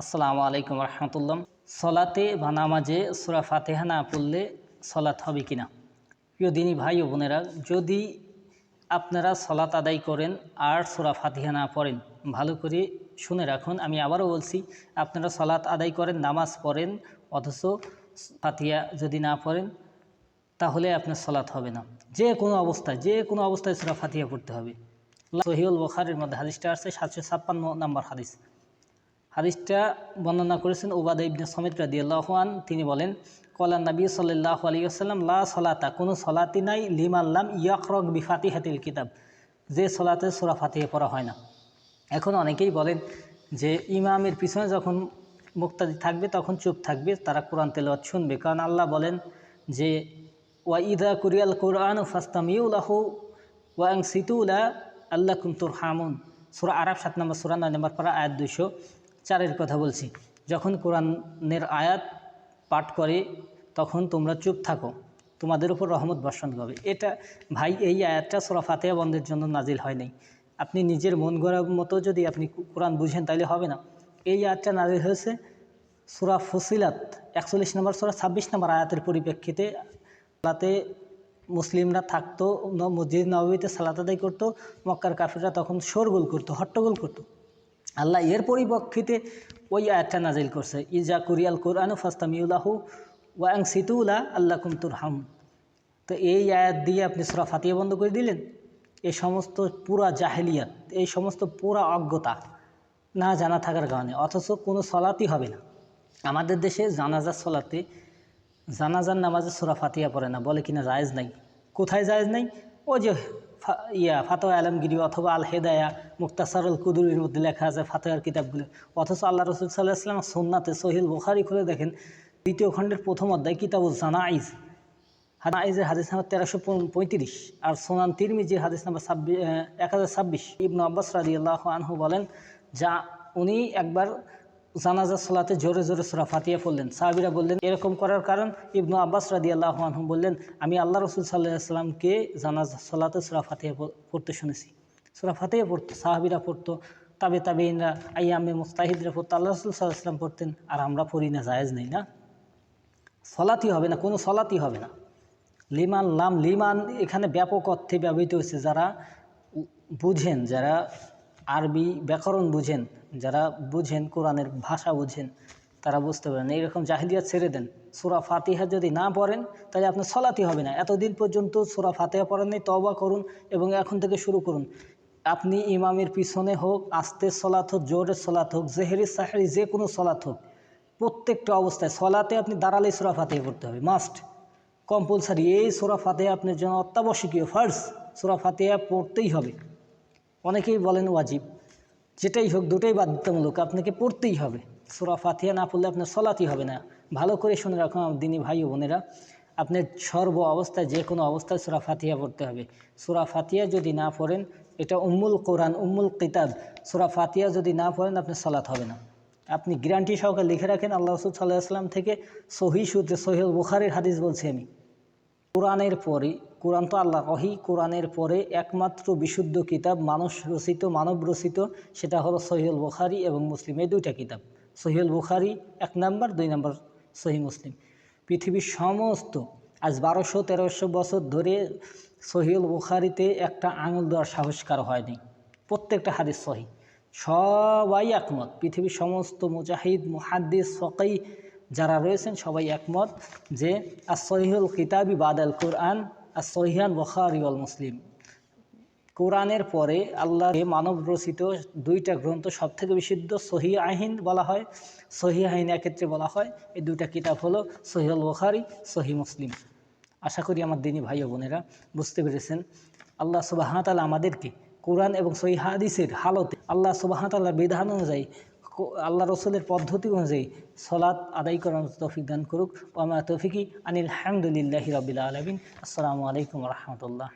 আসসালামু আলাইকুম রহমতুল্লাম সলাতে বা নামাজে সুরা ফাতেহা না পড়লে সলাৎ হবে কিনা? প্রিয় দিনী ভাই ও বোনেরা, যদি আপনারা সলাত আদায় করেন আর সুরা ফাতিহা না পড়েন, ভালো করে শুনে রাখুন। আমি আবারও বলছি, আপনারা সলাত আদায় করেন, নামাজ পড়েন, অথচ ফাতিয়া যদি না পড়েন, তাহলে আপনার সলাৎ হবে না। যে কোনো অবস্থায়, যে কোনো অবস্থায় সুরা ফাতিয়া পড়তে হবে। সহিউল বখারের মধ্যে হাদিসটা আসছে, সাতশো ছাপ্পান্ন নম্বর হাদিস। হাদিসটা বর্ণনা করেছেন ওবাদা ইবনে সমিত রাদিয়াল্লাহান তিনি বলেন, কলা নবী সাল্লাহ আলিয়াল্লাম লা সলাতা, কোনো সলাতি নাই লিম লিমাল্লাম ইয়াকরক বিফাতি হাতিল কিতাব, যে সলাতে সোরা ফাতিহে পড়া হয় না। এখন অনেকেই বলেন যে, ইমামের পিছনে যখন মুক্তাদি থাকবে, তখন চুপ থাকবে, তারা কোরআন তেলাওয়াত শুনবে। কারণ আল্লাহ বলেন যে, ওয়া ইদা কুরিয়াল কোরআন ফাস্তামিউলাহু ওয়াং সিতুলা আল্লাহ কুমতুর হামুন সুরা আরব সাত নম্বর, সুরা নয় নম্বর পারা, আয়াত দুইশো। চারের কথা বলছি। যখন কোরআনের আয়াত পাঠ করে, তখন তোমরা চুপ থাকো। তোমাদের উপর রহমত বর্ষণ হবে এটা ভাই, এই আয়াতটা সোরা ফাতেহা বন্ধের জন্য নাজিল হয় নাই। আপনি নিজের মন গড়ার মতো যদি আপনি কোরআন বুঝেন তাহলে হবে না। এই আয়াতটা নাজিল হয়েছে সুরা ফসিলাত, একচল্লিশ নম্বর সুরা, ছাব্বিশ নম্বর আয়াতের পরিপ্রেক্ষিতে। তাতে মুসলিমরা থাকতো মসজিদ নবীতে সালাত আদায় করতো, মক্কার কাফিররা তখন শোরগোল করতো, হট্টগোল করতো। আল্লাহ এর পরিপ্রেক্ষিতে ওই আয়াতটা নাজিল করছে, ইজা কুরিয়াল কোরআন ফাস্তামিউলাহু ওয়াং সিতুলা আল্লাহ কুমতুর হাম তো এই আয়াত দিয়ে আপনি সুরা ফাতিহা বন্ধ করে দিলেন? এই সমস্ত পুরা জাহেলিয়াত, এই সমস্ত পুরা অজ্ঞতা না জানা থাকার কারণে, অথচ কোনো সলাতই হবে না। আমাদের দেশে জানাজার সলাতে জানাজার নামাজে সুরা ফাতিহা পড়ে না, বলে কিনা জায়েজ নাই। কোথায় জায়েজ নাই? ও যে ইয়া, ফাতোয়া আলমগিরি অথবা আল হেদায়া মুক্তাসারুল কুদুরির মধ্যে লেখা আছে ফাতোয়ার কিতাবগুলো। অথচ আল্লাহ রসুল সাল্লাহ ইসলাম সোননাথে সোহেল বুখারি খুলে দেখেন, দ্বিতীয় খণ্ডের প্রথম অধ্যায় কিতাবুল জানাইজ। হানাইজের হাদিস নাম্বার তেরোশো পঁয়ত্রিশ আর সোনান তিরমিজির হাদিস নাম্বার ছাব্বিশ এক হাজার ছাব্বিশ। ইবনু আব্বাস রাদি আল্লাহ আনহু বলেন, যা উনি একবার জানাজা, সলাতে জোরে জোরে সুরা ফাতিয়া পড়লেন। সাহাবিরা বললেন, এরকম করার কারণ? ইবনু আব্বাস রাদি আল্লাহ আনহু বললেন, আমি আল্লাহ রসুল সাল্লাহ আসলামকে জানাজা, সলাতে সুরা ফাতিহা প- পড়তে শুনেছি। সুরা ফাতিহা পড়তো, সাহাবিরা পড়তো, তাবে তাবে ইনরা আইয়ামে মুস্তাহিদরা পড়তো, আল্লাহ রসুল সাল্লাহ আসলাম পড়তেন, আর আমরা পড়ি না, জায়েজ নেই না। সলাতি হবে না, কোনো সলাতি হবে না। লিমান লাম, লিমান এখানে ব্যাপক অর্থে ব্যবহৃত হয়েছে, যারা বুঝেন, যারা আরবি ব্যাকরণ বুঝেন যারা বুঝেন, কোরআনের ভাষা বুঝেন, তারা বুঝতে পারেন। এইরকম জাহিলিয়াত ছেড়ে দেন। সুরা ফাতিহা যদি না পড়েন, তাহলে আপনার সলাতি হবে না। এতদিন পর্যন্ত সুরা ফাতিহা পড়েন নেই তবা করুন এবং এখন থেকে শুরু করুন। আপনি ইমামের পিছনে হোক আস্তে সলাত হোক, জোরের সলাত হোক জেহেরি সাহেরি যে কোনো সলাত হোক, প্রত্যেকটা অবস্থায় সলাতে আপনি দাঁড়ালে সুরা ফাতিহা পড়তে হবে। মাস্ট কম্পালসারি এই সুরা ফাতেহা আপনার জন্য অত্যাবশ্যকীয়। ফার্স্ট সুরা ফাতেহা পড়তেই হবে। অনেকেই বলেন ওয়াজিব। যেটাই হোক দুটোই বাধ্যতামূলক, আপনাকে পড়তেই হবে। সুরা ফাতিহা না পড়লে আপনার সলাতই হবে না। ভালো করে শুনে রাখুন দিনী ভাই ও বোনেরা, আপনার সর্ব অবস্থায় যে কোনো অবস্থায় সুরা ফাতিহা পড়তে হবে। সুরা ফাতিহা যদি না পড়েন, এটা উম্মুল কোরআন, উম্মুল কিতাব। সুরা ফাতিহা যদি না পড়েন, আপনার সলাত হবে না। আপনি গ্যারান্টি সহকারে লিখে রাখেন, আল্লাহ রসুল সাল্লাহ আসলাম থেকে সহি সূত্রে সহিল বুখারের হাদিস বলছি আমি। কোরআনের পরে, কোরআন তো আল্লাহ রহি কোরআনের পরে একমাত্র বিশুদ্ধ কিতাব, মানুষ রচিত, মানব রচিত, সেটা হলো সহিউল বুখারি এবং মুসলিম, এই দুইটা কিতাব। সহিউল বুখারি এক নাম্বার, দুই নাম্বার সহি মুসলিম। পৃথিবীর সমস্ত, আজ বারোশো তেরোশো বছর ধরে সহিউল বুখারিতে একটা আঙুল দেওয়ার সাহস কারও হয়নি। প্রত্যেকটা হাদিস সহি। সবাই একমত। পৃথিবীর সমস্ত মুজাহিদ, মুহাদ্দিস ফকাই যারা রয়েছেন সবাই একমত যে আসহিউল কিতাবি বাদাল কোরআন আর সহিয়ান বখারি অল মুসলিম। কোরআনের পরে আল্লাহ মানব রচিত দুইটা গ্রন্থ সব থেকে বিশুদ্ধ সহি আহিন বলা হয়। সহি আহিন এক্ষেত্রে বলা হয়। এই দুইটা কিতাব হলো সহিউল বখারি সহি মুসলিম। আশা করি আমার দিনী ভাই বোনেরা বুঝতে পেরেছেন। আল্লাহ সুবাহতাল আমাদেরকে কোরআন এবং সহি হাদিসের হালতে আল্লাহ সুবাহতাল্লাহ বিধান অনুযায়ী আল্লাহ রসুলের পদ্ধতি অনুযায়ী সলাৎ আদায় করার তৌফিক দান করুক। ও আমার তৌফিকি আনিল হামদুলিল্লাহি রবিল আলমিন। আসসালামু আলাইকুম রহমতুল্লাহ।